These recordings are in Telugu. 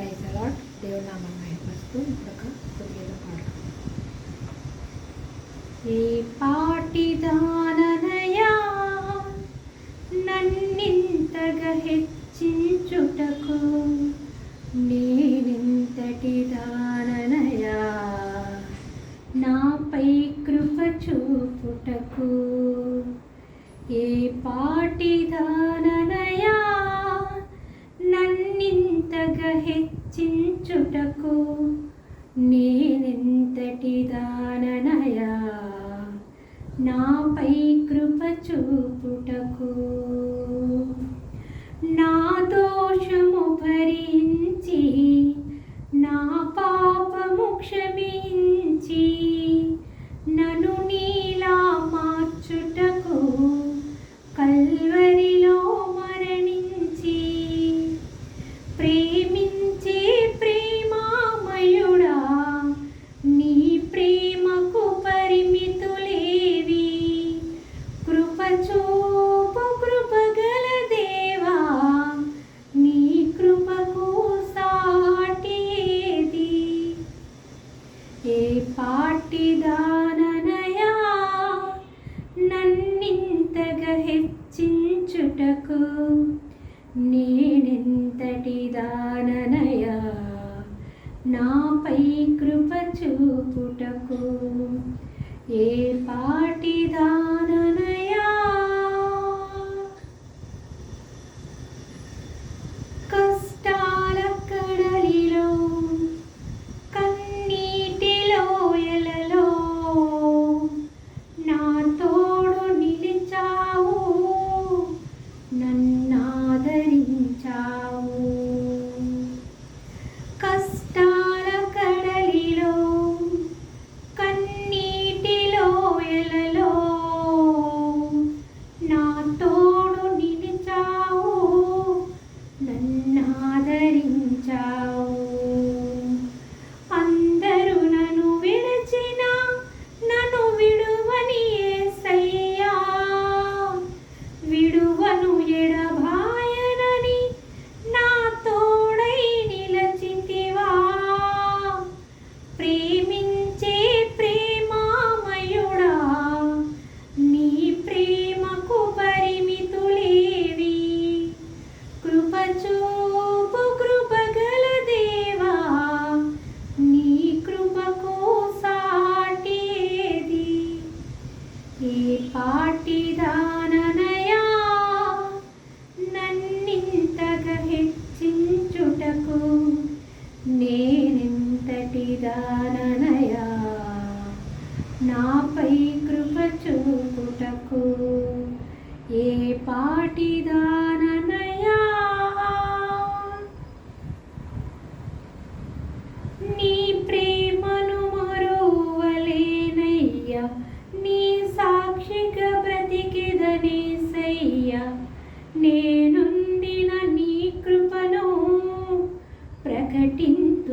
ప్రైజ్ అలాట్ దేవునామం మహిమస్తూ ఒక కొద్దిగా పాట ఏ పాటి దాననయా నన్నింతగా హెచ్చించుటకు నేనెంతటి దాననయా నాపై కృప చూపుటకు ఏ పాటి దాననయా హెచ్చించుటకు నేనెంతటి దాననయా? నాపై కృప చూపుటకు నా దోషము భరించి నా పాపము క్షమించి హెచ్చించుటకు నేనెంతటి దాననయా? నాపై కృప చూపుటకు ఏ పాట చూపు కృపగల దేవా నీ కృపకు సాటేది ఏ పాటి దాననయా నన్నింతగా హెచ్చించుటకు నేనెంతటి దాననయా.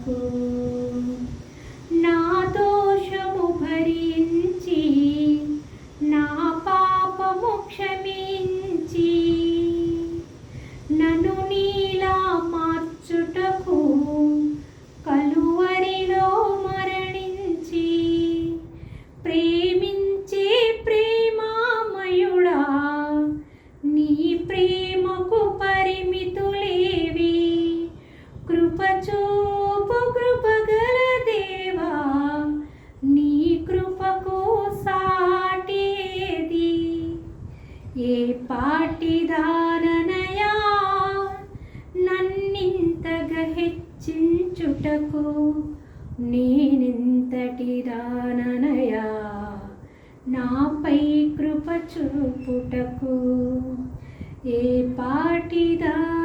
చూపుటకు నా హెచ్చించుటకు నేనెంతటి దాననయా? నాపై కృప చూపుటకు ఏ పాటిదా